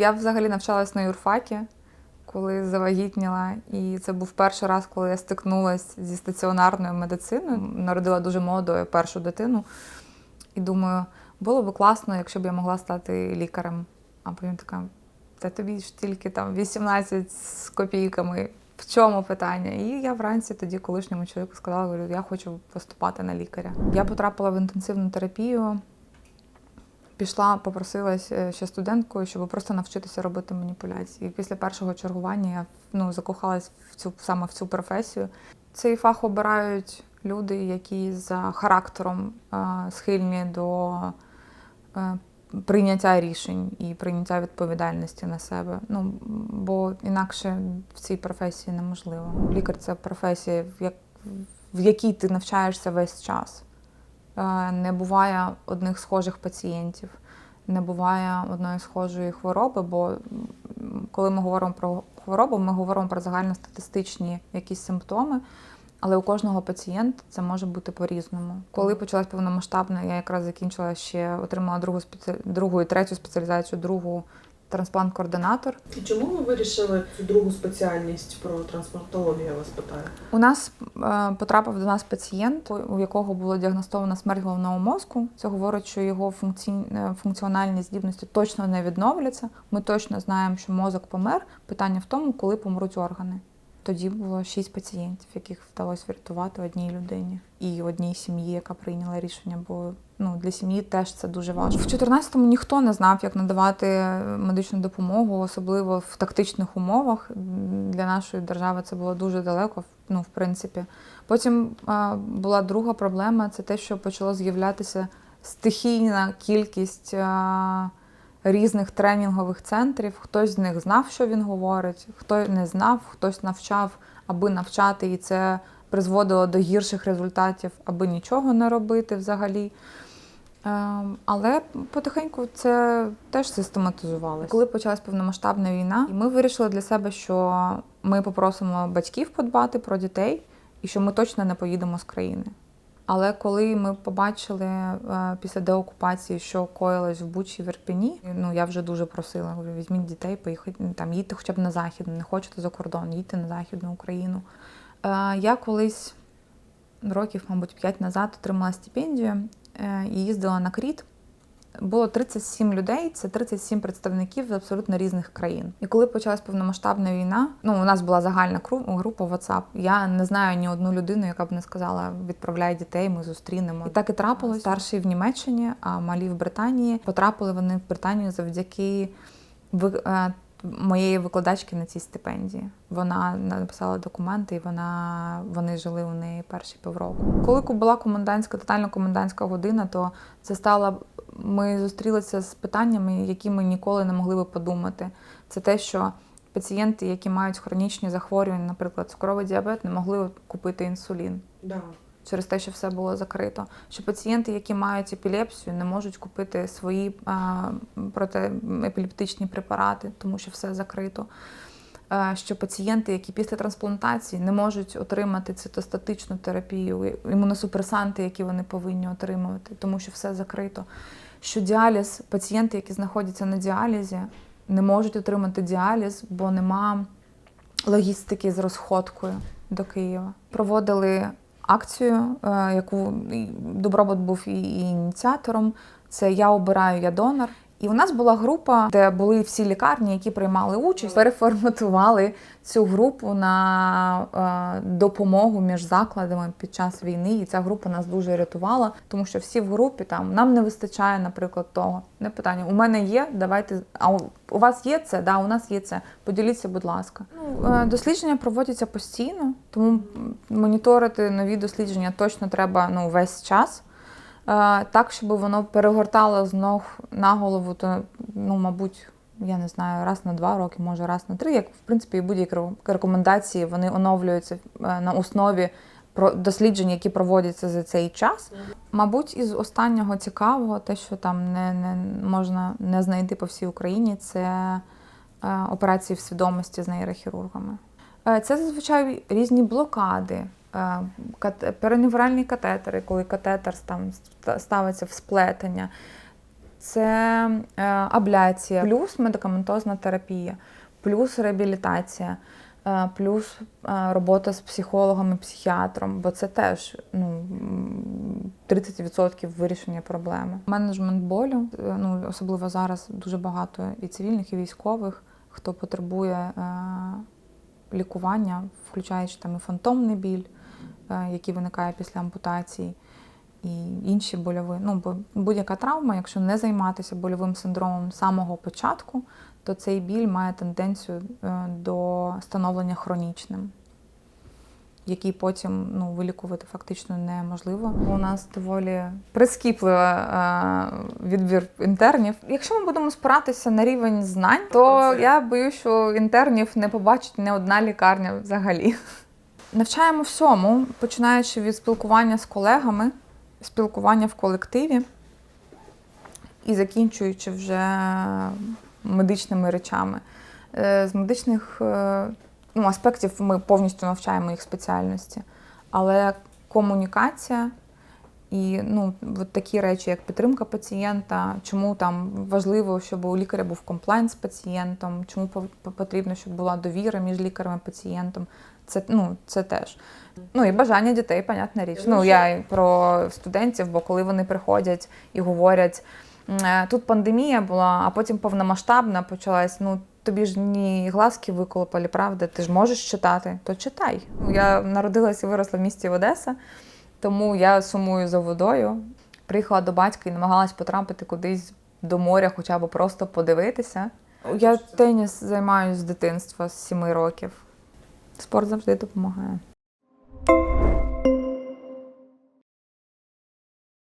Я взагалі навчалась на юрфакі, коли завагітніла, і це був перший раз, коли я стикнулася зі стаціонарною медициною. Народила дуже молодою першу дитину. І думаю, було б класно, якщо б я могла стати лікарем. А потім така, та тобі ж тільки там 18 з копійками. В чому питання? І я вранці тоді колишньому чоловіку сказала, говорю, я хочу поступати на лікаря. Я потрапила в інтенсивну терапію. Пішла, попросилась е, ще студенткою, щоб просто навчитися робити маніпуляції. І після першого чергування я ну, закохалась в цю саме в цю професію. Цей фах обирають люди, які за характером е, схильні до е, прийняття рішень і прийняття відповідальності на себе. Ну бо інакше в цій професії неможливо. Лікар це професія, в якій ти навчаєшся весь час. Е, Не буває одних схожих пацієнтів, не буває одної схожої хвороби, бо коли ми говоримо про хворобу, ми говоримо про загальностатистичні якісь симптоми, але у кожного пацієнта це може бути по-різному. Коли почалась повномасштабна, я якраз закінчила ще, отримала другу, спеці... другу і третю спеціалізацію, другу трансплант-координатор. І чому ви вирішили цю другу спеціальність про трансплантологію, я вас питаю? У нас е, потрапив до нас пацієнт, у якого була діагностована смерть головного мозку. Це говорить, що його функці... е, функціональні здібності точно не відновляться. Ми точно знаємо, що мозок помер. Питання в тому, коли помруть органи. Тоді було шість пацієнтів, яких вдалося врятувати одній людині і одній сім'ї, яка прийняла рішення. Бо ну для сім'ї теж це дуже важко. В 14-му ніхто не знав, як надавати медичну допомогу, особливо в тактичних умовах. Для нашої держави це було дуже далеко. Ну, в принципі, потім була друга проблема: це те, що почало з'являтися стихійна кількість. Різних тренінгових центрів. Хтось з них знав, що він говорить, хто не знав, хтось навчав, аби навчати, і це призводило до гірших результатів, аби нічого не робити взагалі. Ем, Але потихеньку це теж систематизувалося. Коли почалась повномасштабна війна, ми вирішили для себе, що ми попросимо батьків подбати про дітей і що ми точно не поїдемо з країни. Але коли ми побачили е, після деокупації, що коїлось в Бучі в Ірпіні, ну я вже дуже просила, говорю, візьміть дітей, поїхати ну, там, їдьте хоча б на захід, не хочете за кордон, їдьте на Західну Україну. Е, Я колись років, мабуть, 5 назад отримала стипендію е, і їздила на Кріт. Було 37 людей, це 37 представників з абсолютно різних країн. І коли почалась повномасштабна війна, ну у нас була загальна група WhatsApp. Я не знаю ні одну людину, яка б не сказала відправляй дітей, ми зустрінемо. І так і трапилось. Старший в Німеччині, а малі в Британії. Потрапили вони в Британію завдяки е, моєї викладачки на цій стипендії. Вона написала документи, і вона вони жили у неї перші півроку. Коли була комендантська, тотальна комендантська година, то це стало. Ми зустрілися з питаннями, які ми ніколи не могли би подумати. Це те, що пацієнти, які мають хронічні захворювання, наприклад, цукровий діабет, не могли купити інсулін Да. через те, що все було закрито. Що пацієнти, які мають епілепсію, не можуть купити свої а, протиепілептичні препарати, тому що все закрито. Е, Що пацієнти, які після трансплантації не можуть отримати цитостатичну терапію, імуносупресанти, які вони повинні отримувати, тому що все закрито. Що діаліз, пацієнти, які знаходяться на діалізі, не можуть отримати діаліз, бо нема логістики з розходкою до Києва. Проводили акцію, е, яку Добробут був і ініціатором. Це Я обираю, я донор. І у нас була група, де були всі лікарні, які приймали участь, переформатували цю групу на е, допомогу між закладами під час війни. І ця група нас дуже рятувала, тому що всі в групі там нам не вистачає, наприклад, того. Не питання. У мене є, давайте. А у, вас є це? Да, у нас є це. Поділіться, будь ласка. Ну, е, дослідження проводяться постійно, тому моніторити нові дослідження точно треба ну, весь час. Так, щоб воно перегортало з ног на голову, то, ну, мабуть, я не знаю, раз на два роки, може раз на три. Як в принципі і будь-які рекомендації вони оновлюються е, на основі досліджень, які проводяться за цей час. Мабуть, із останнього цікавого, те, що там не, не можна не знайти по всій Україні, це е, операції в свідомості з нейрохірургами. Е, Це зазвичай різні блокади, е, периневральні катетери, коли катетер там ставиться в сплетення. це е, абляція, плюс медикаментозна терапія, плюс реабілітація, плюс робота з психологом і психіатром, бо це теж ну, 30% вирішення проблеми. Менеджмент болю, ну особливо зараз дуже багато і цивільних, і військових, хто потребує лікування, включаючи там і фантомний біль, е, який виникає після ампутації і інші больові. Ну, бо будь-яка травма, якщо не займатися больовим синдромом з самого початку, то цей біль має тенденцію е, до становлення хронічним, який потім ну, вилікувати фактично неможливо. У нас доволі прискіпливий е, відбір інтернів. Якщо ми будемо спиратися на рівень знань, то Це- я боюсь, що інтернів не побачить не одна лікарня взагалі. Навчаємо всьому, починаючи від спілкування з колегами, спілкування в колективі і закінчуючи вже медичними речами. Е, З медичних е, ну, аспектів ми повністю навчаємо їх спеціальності, але комунікація і ну, от такі речі, як підтримка пацієнта, чому там важливо, щоб у лікаря був комплайн з пацієнтом, чому потрібно, щоб була довіра між лікарем і пацієнтом. Це, ну, це теж. Ну і бажання дітей, понятна річ. Ну, Ну, я і про студентів, бо коли вони приходять і говорять, «М, е, тут пандемія була, а потім повномасштабна почалась. Ну тобі ж ні глазки виколопали, правда? Ти ж можеш читати, то читай. Ну, Я народилася і виросла в місті Одеса, тому я сумую за водою. Приїхала до батька і намагалась потрапити кудись до моря, хоча б просто подивитися. Я теніс займаюся з дитинства з 7 років. Спорт завжди допомагає.